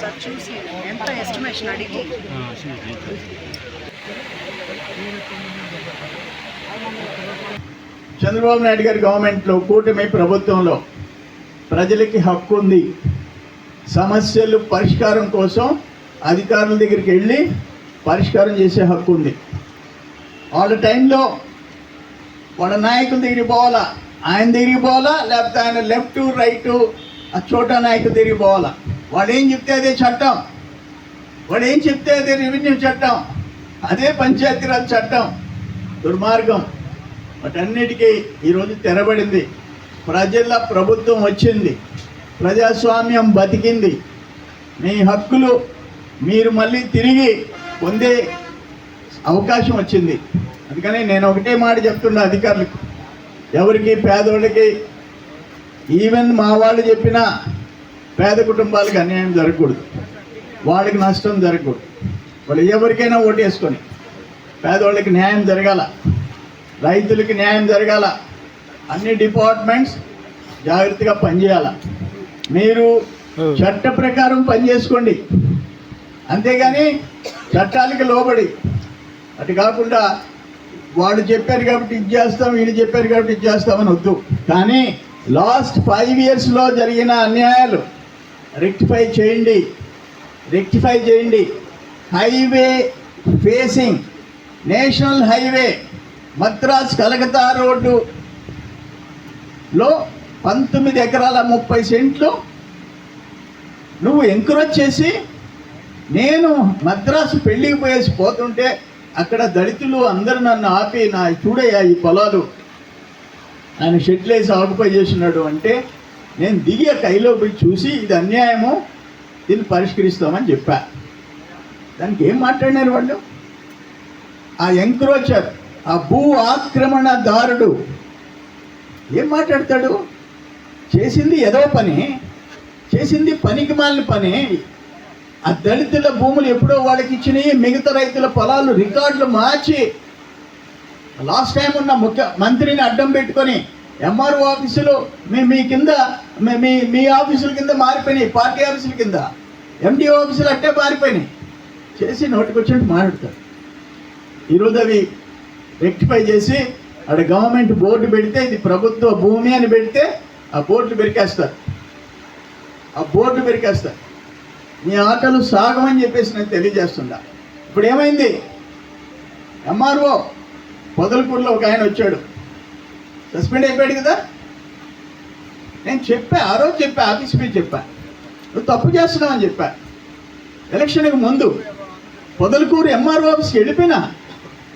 Sir చూసి ఎంత estimation అడిగి? చంద్రబాబు నాయుడు గారి గవర్నమెంట్లో కూటమి ప్రభుత్వంలో ప్రజలకి హక్కు ఉంది. సమస్యలు పరిష్కారం కోసం అధికారుల దగ్గరికి వెళ్ళి పరిష్కారం చేసే హక్కు ఉంది. వాళ్ళ టైంలో వాళ్ళ నాయకుల దగ్గరికి పోవాలా? ఆయన దగ్గరికి పోవాలా? లేకపోతే ఆయన లెఫ్ట్ రైట్ చోట నాయకుల తిరిగి పోవాలా? వాళ్ళు ఏం చెప్తే అదే చట్టం. వాడు ఏం చెప్తే అదే రెవెన్యూ చట్టం. అదే పంచాయతీరాజ్ చట్టం. దుర్మార్గం. వాటన్నిటికీ ఈరోజు తెరబడింది. ప్రజల ప్రభుత్వం వచ్చింది. ప్రజాస్వామ్యం బతికింది. మీ హక్కులు మీరు మళ్ళీ తిరిగి పొందే అవకాశం వచ్చింది. అందుకని నేను ఒకటే మాట చెప్తున్నా అధికారులకు. ఎవరికి పేదోళ్ళకి ఈవెన్ మా వాళ్ళు చెప్పిన పేద కుటుంబాలకు అన్యాయం జరగకూడదు. వాళ్ళకి నష్టం జరగకూడదు. వాళ్ళు ఎవరికైనా ఓటేసుకొని పేదవాళ్ళకి న్యాయం జరగాల రైతులకి న్యాయం జరగాల అన్ని డిపార్ట్మెంట్స్ జాగ్రత్తగా పనిచేయాల. మీరు చట్ట ప్రకారం పనిచేసుకోండి. అంతేగాని చట్టాలకి లోబడి అటు కాకుండా వాళ్ళు చెప్పారు కాబట్టి ఇది చేస్తాం వీళ్ళు చెప్పారు కాబట్టి ఇది చేస్తామని వద్దు. కానీ లాస్ట్ ఫైవ్ ఇయర్స్లో జరిగిన అన్యాయాలు రెక్టిఫై చేయండి. రెక్టిఫై చేయండి. Highway facing national highway Madras Calcutta road లో పంతొమ్మిది ఎకరాల ముప్పై సెంట్లు నువ్వు ఎంకరేజ్ చేసి నేను మద్రాసు పెళ్ళికి పోయేసి పోతుంటే అక్కడ దళితులు అందరూ నన్ను ఆపి నా చూడయ్యా ఈ పొలాలు. ఆయన షెడ్లు వేసి ఆక్యుపై చేస్తున్నాడు అంటే నేను దిగి ఆ కైలో పోయి చూసి ఇది అన్యాయము దీన్ని పరిష్కరిస్తామని చెప్పా. దానికి ఏం మాట్లాడినారు వాళ్ళు? ఆ ఎంక్రోచర్ ఆ భూ ఆక్రమణదారుడు ఏం మాట్లాడతాడు? చేసింది ఏదో పని చేసింది పనికి మాలిన పని. ఆ దళితుల భూములు ఎప్పుడో వాళ్ళకి ఇచ్చినాయి మిగతా రైతుల పొలాలు రికార్డులు మార్చి లాస్ట్ టైం ఉన్న ముఖ్య మంత్రిని అడ్డం పెట్టుకొని ఎంఆర్ఓ ఆఫీసులు మీ మీ కింద మీ- మీ మీ ఆఫీసుల కింద మారిపోయినాయి పార్టీ ఆఫీసుల కింద. ఎండిఓ ఆఫీసులు అట్టే మారిపోయినాయి. చేసి నోటికొచ్చినట్టు మాట్లాడతారు. ఈరోజు అవి రెక్టిఫై చేసి అక్కడ గవర్నమెంట్ బోర్డు పెడితే ఇది ప్రభుత్వ భూమి అని పెడితే ఆ బోర్డులు పెరికేస్తారు ఆ బోర్డు పెరికేస్తారు మీ ఆటలు సాగమని చెప్పేసి నేను తెలియజేస్తున్నా. ఇప్పుడు ఏమైంది? ఎంఆర్ఓ పొదలకూరులో ఒక ఆయన వచ్చాడు. సస్పెండ్ అయిపోయాడు కదా? నేను చెప్పా ఆ రోజు చెప్పా ఆఫీస్ మీద చెప్పా. నువ్వు తప్పు చేస్తున్నావు అని చెప్పా. ఎలక్షన్కి ముందు పొదలకూరు ఎంఆర్ఓ ఆఫీస్కి వెళ్ళిపోయినా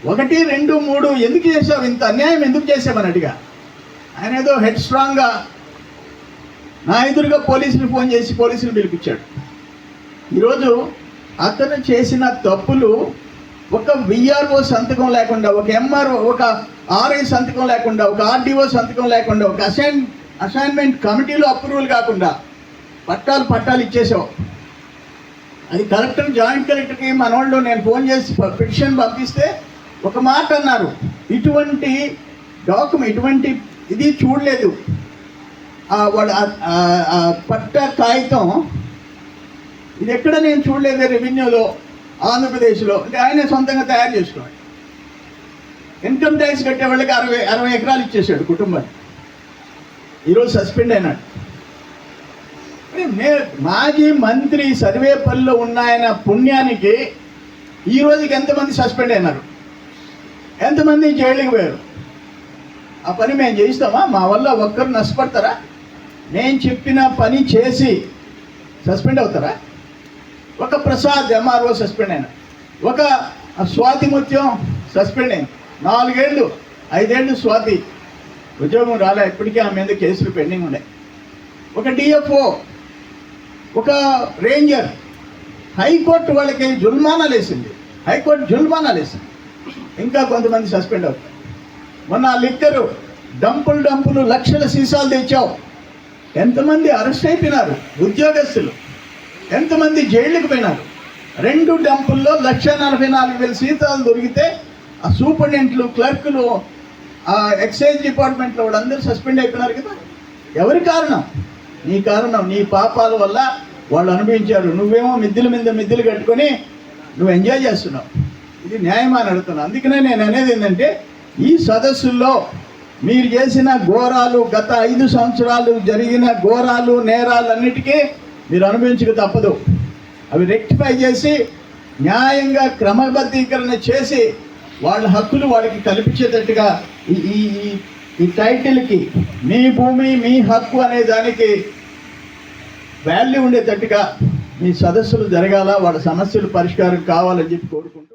ఒకటి రెండు మూడు ఎందుకు చేసావు? ఇంత అన్యాయం ఎందుకు చేసావని అడిగా. ఆయన ఏదో హెడ్ స్ట్రాంగ్గా నా ఎదురుగా పోలీసులు ఫోన్ చేసి పోలీసులు పిలిపించాడు. ఈరోజు అతను చేసిన తప్పులు ఒక విఆర్ఓ సంతకం లేకుండా ఒక ఎంఆర్ఓ ఒక ఆర్ఐ సంతకం లేకుండా ఒక ఆర్డీఓ సంతకం లేకుండా ఒక అసైన్ అసైన్మెంట్ కమిటీలో అప్రూవల్ కాకుండా పట్టాలు పట్టాలు ఇచ్చేసావు అది కలెక్టర్ జాయింట్ కలెక్టర్కి మన వాళ్ళు నేను ఫోన్ చేసి పిటిషన్ పంపిస్తే ఒక మాట అన్నారు. ఇటువంటి డాక్యుమెంట్ ఇటువంటి ఇది చూడలేదు. వాడు పట్ట కాగితం ఇది ఎక్కడ నేను చూడలేదు రెవెన్యూలో ఆంధ్రప్రదేశ్లో. అంటే ఆయన సొంతంగా తయారు చేసుకున్నాడు. ఇన్కమ్ ట్యాక్స్ కట్టే వాళ్ళకి అరవై అరవై ఎకరాలు ఇచ్చేసాడు కుటుంబాన్ని ఈరోజు సస్పెండ్ అయినాడు. మాజీ మంత్రి సర్వేపల్లిలో ఉన్న ఆయన పుణ్యానికి ఈ రోజుకి ఎంతమంది సస్పెండ్ అయినారు? ఎంతమంది జైలుకి పోయారు? ఆ పని మేము చేయిస్తామా? మా వల్ల ఒక్కరు నష్టపడతారా? నేను చెప్పిన పని చేసి సస్పెండ్ అవుతారా? ఒక ప్రసాద్ ఎంఆర్ఓ సస్పెండ్ అయిన. ఒక స్వాతి ముత్యం సస్పెండ్ అయింది నాలుగేళ్ళు ఐదేళ్ళు స్వాతి ఉద్యోగం రాలే ఇప్పటికీ ఆమె మీద కేసులు పెండింగ్ ఉన్నాయి. ఒక డిఎఫ్ఓ ఒక రేంజర్ హైకోర్టు వాళ్ళకి జుల్మానాలు వేసింది హైకోర్టు జుల్మానాలు వేసింది ఇంకా కొంతమంది సస్పెండ్ అవుతారు. మొన్న ఆ లిక్కరు డంపులు డంపులు లక్షల సీసాలు తెచ్చావు. ఎంతమంది అరెస్ట్ అయిపోయినారు? ఉద్యోగస్తులు. ఎంతమంది జైళ్ళకి పోయినారు? రెండు డంపుల్లో లక్ష నలభై నాలుగు వేల సీతాలు దొరికితే ఆ సూపరింటెండెంట్లు క్లర్కులు ఆ ఎక్సైజ్ డిపార్ట్మెంట్లో వాళ్ళందరూ సస్పెండ్ అయిపోయినారు కదా? ఎవరి కారణం? నీ కారణం నీ పాపాల వల్ల వాళ్ళు అనుభవించారు. నువ్వేమో మిద్దెల మీద మిద్దెలు కట్టుకొని నువ్వు ఎంజాయ్ చేస్తున్నావు. ఇది న్యాయమా అని అడుగుతున్నాను అందుకనే నేను అనేది ఏంటంటే ఈ సదస్సుల్లో మీరు చేసిన ఘోరాలు గత ఐదు సంవత్సరాలు జరిగిన ఘోరాలు నేరాలన్నిటికీ మీరు అనుభవించక తప్పదు. అవి రెక్టిఫై చేసి న్యాయంగా క్రమబద్ధీకరణ చేసి వాళ్ళ హక్కులు వాళ్ళకి కల్పించేటట్టుగా ఈ ఈ ఈ- ఈ టైటిల్కి మీ భూమి మీ హక్కు అనే దానికి వాల్యూ ఉండేటట్టుగా మీ సదస్సులు జరగాల వాళ్ళ సమస్యలు పరిష్కారం కావాలని చెప్పి కోరుకుంటూ